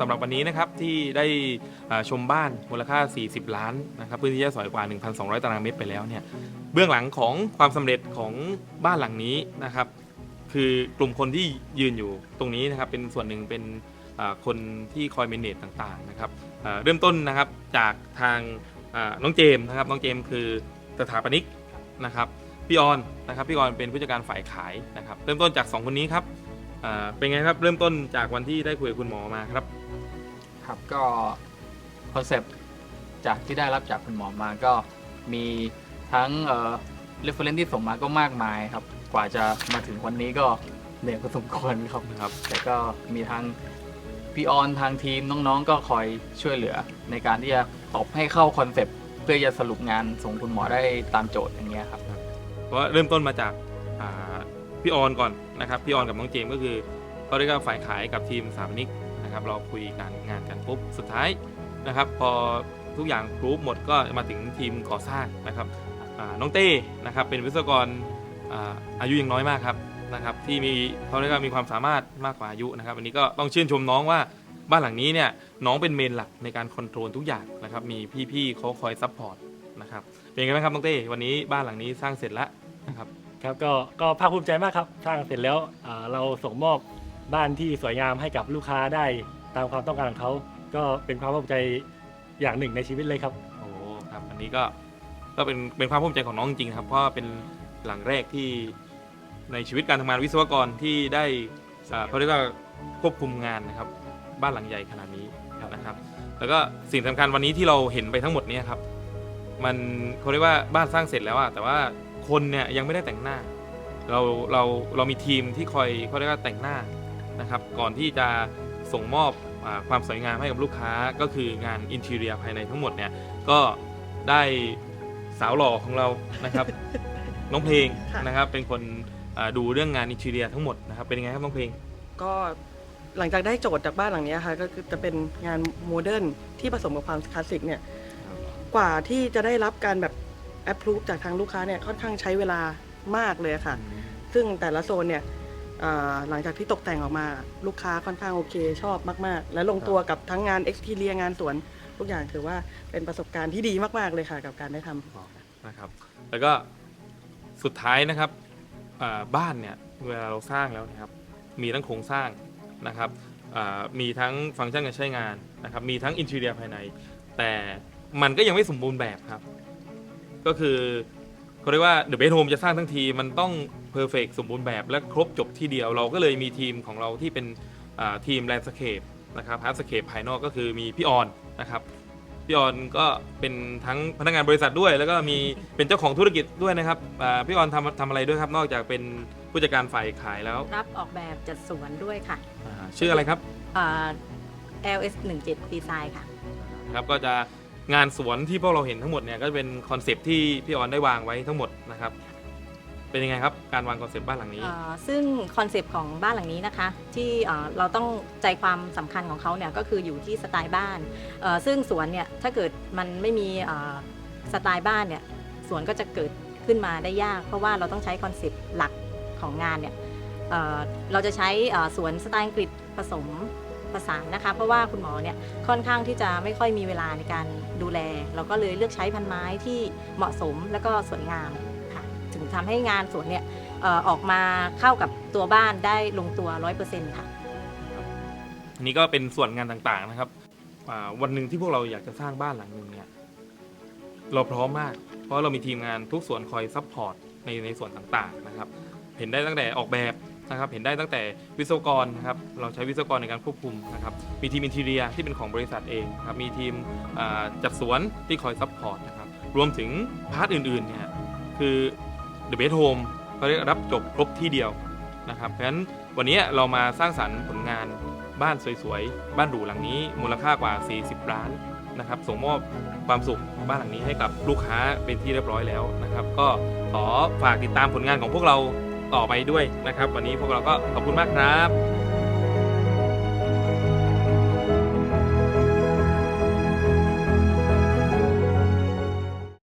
สำหรับวันนี้นะครับที่ได้ชมบ้านมูลค่า 40 ล้านนะครับพื้นที่ใช้สอยกว่า 1,200 ตารางเมตรไปแล้วเนี่ยเบื้องหลังของความสำเร็จของบ้านหลังนี้นะครับ คือกลุ่มคนที่ยืนอยู่ตรงนี้นะครับเป็นส่วนหนึ่งเป็นคนที่คอยเมนเนจต่างๆนะครับเริ่มต้นนะครับจากทางน้องเจมส์นะครับน้องเจมส์คือสถาปนิกนะครับพี่ออนนะครับพี่ออนเป็นผู้จัดการฝ่ายขายนะครับ เริ่มต้นจาก 2 คนนี้ครับเป็นไงครับเริ่มต้นจากวันที่ได้คุยกับคุณหมอมาครับ ครับก็คอนเซปต์จากที่ได้รับจากคุณหมอมาก็มีทั้งเอ่อเรฟเฟรนที่ส่งมาก็มากมายครับ กว่าจะมาถึงวันนี้ก็เหนื่อยพอสมควรครับนะครับ แต่ก็มีทางพี่ออนทางทีมน้องๆ ก็คอยช่วยเหลือ ในการที่จะตอบให้เข้าคอนเซปต์เพื่อจะสรุปงานส่งคุณหมอได้ตามโจทย์อย่างเงี้ยครับ เพราะว่าเริ่มต้นมาจากอ่าพี่ออนก่อนนะครับพี่ออนกับน้องเจมส์ก็คือเขาเรียกว่าฝ่ายขายกับทีมสถาปนิก นะครับเราคุยกันงานกันปุ๊บสุดท้ายนะครับ พอทุกอย่างครูปหมดก็มาถึงทีมก่อสร้างนะครับน้องเต้นะครับเป็นวิศวกรอายุยังน้อยมากครับนะครับที่มีเขาเรียกว่ามีความสามารถมากกว่าอายุนะครับอันนี้ก็ต้องชื่นชมน้องว่าบ้านหลังนี้เนี่ยน้องเป็นเมนหลักในการคอนโทรลทุกอย่างนะครับมีพี่ๆเขาคอยซัพพอร์ตนะครับเป็นไงบ้างครับน้องเต้วันนี้บ้านหลังนี้สร้างเสร็จแล้วนะครับครับก็ก็ภาคภูมิใจมากครับสร้างเสร็จแล้วเราส่งมอบ บ้านที่สวยงามให้กับลูกค้าได้ตามความต้องการของเขา ก็เป็นความภาคภูมิใจอย่างหนึ่งในชีวิตเลยครับ โอ้ครับอันนี้ก็ก็เป็นเป็นความภูมิใจของน้องจริงๆครับเพราะว่าเป็นหลังแรกที่ในชีวิตการทำงานวิศวกรที่ได้อ่าเขาเรียกว่าควบคุมงานนะครับ บ้านหลังใหญ่ขนาดนี้นะครับ แล้วก็สิ่งสำคัญวันนี้ที่เราเห็นไปทั้งหมดเนี้ครับ มันเขาเรียกว่าบ้านสร้างเสร็จแล้วอะแต่ว่าคนเนี่ยยังไม่ได้แต่งหน้า เราเราเรามีทีมที่คอยเขาเรียกว่าแต่งหน้า นะครับ ก่อนที่จะส่งมอบอาความสวยงามให้กับลูกค้าก็คืองานอินทีเรียภายในทั้งหมดเนี่ยก็ได้สาวหล่อของเรานะครับน้องเพลงค่ะนะครับเป็นคนอ่าดูเรื่องงานอินทีเรียทั้งหมดนะครับเป็นยังไงครับน้องเพลงก็หลังจากได้โจทย์จากบ้านหลังเนี้ยค่ะก็คือจะเป็นงานโมเดิร์นที่ผสมกับความคลาสสิกเนี่ยกว่าที่จะได้รับการแบบแอปพ v e จากทางลูกค้าเนี่ยค่อนข้างใช้เวลามากเลยค่ะ ซึ่งแต่ละโซนเนี่ยอ่า หลังจากที่ตกแต่งออกมาลูกค้าค่อนข้างโอเคชอบมาก ๆ และลงตัวกับทั้งงานเอ็กซ์ r เรียงานสวนทุกอย่างถือว่าเป็นประสบการณ์ที่ดีมาก ๆ เลยค่ะ กับการได้ทำ นะครับ แล้วก็สุดท้ายนะครับอ่าบ้านเนี่ยเวลาเราสร้างแล้วนะครับ มีทั้งโครงสร้างนะครับอ่ามีทั้งฟังก์ชันการใช้งานนะครับ มีทั้งอินทีเรียภายใน แต่มันก็ยังไม่สมบูรณ์แบบครับ ก็คือเขาเรียกว่าเดอะเบ h โฮมจะสร้างทั้งทีมันต้อง เพอร์เฟกสมบูรณ์แบบและครบจบที่เดียว เราก็เลยมีทีมของเราที่เป็นอ่าทีมแลนด์สเคปนะครับฮาร์ดสเคปภายนอกก็คือมีพี่ออนนะครับพี่ออนก็เป็นทั้งพนักงานบริษัทด้วย แล้วก็มีเป็นเจ้าของธุรกิจด้วยนะครับอ่าพี่ออนทำทำอะไรด้วยครับนอกจากเป็นผู้จัดการฝ่ายขายแล้ว รับออกแบบจัดสวนด้วยค่ะอ่าชื่ออะไรครับอ่า LS 17ดีไซน์ค่ะครับก็จะงานสวนที่พวกเราเห็นทั้งหมดเนี่ยก็เป็นคอนเซปต์ที่พี่ออนได้วางไว้ทั้งหมดนะครับ เป็นยังไงครับ การวางคอนเซปต์บ้านหลังนี้ อ่าซึ่งคอนเซปต์ของบ้านหลังนี้นะคะ ที่อ่าเราต้องใจความสำคัญของเขาเนี่ยก็คืออยู่ที่สไตล์บ้านเอ่อซึ่งสวนเนี่ยถ้าเกิดมันไม่มีอ่าสไตล์บ้านเนี่ยสวนก็จะเกิดขึ้นมาได้ยาก เพราะว่าเราต้องใช้คอนเซปต์หลักของงานเนี่ยเอ่อเราจะใช้อ่าสวนสไตล์อังกฤษผสมผสานนะคะ เพราะว่าคุณหมอเนี่ยค่อนข้างที่จะไม่ค่อยมีเวลาในการดูแล เราก็เลยเลือกใช้พันไม้ที่เหมาะสมและก็สวยงาม ถึงทำให้งานสวนเนี่ยออกมาเข้ากับตัวบ้านได้ลงตัว 100%ค่ะอันนี้ก็เป็นส่วนงานต่างๆนะครับวันหนึ่งที่พวกเราอยากจะสร้างบ้านหลังหนึ่งเนี่ยเราพร้อมมาก เพราะเรามีทีมงานทุกส่วนคอยซัพพอร์ตในในส่วนต่างๆนะครับ เห็นได้ตั้งแต่ออกแบบนะครับ เห็นได้ตั้งแต่วิศวกรนะครับ เราใช้วิศวกรในการควบคุมนะครับ มีทีมอินทีเรียที่เป็นของบริษัทเองครับ มีทีมจัดสวนที่คอยซัพพอร์ตนะครับ รวมถึงพาร์ทอื่นๆเนี่ยคือ The Best Home เขาเรียกรับจบครบที่เดียวนะครับเพราะฉะนั้นวันนี้เรามาสร้างสรรค์ผลงานบ้านสวยๆ บ้านหรูหลังนี้มูลค่ากว่า 40 ล้านนะครับส่งมอบความสุขบ้านหลังนี้ให้กับลูกค้าเป็นที่เรียบร้อยแล้วนะครับ ก็ขอฝากติดตามผลงานของพวกเราต่อไปด้วยนะครับ วันนี้พวกเราก็ขอบคุณมากครับ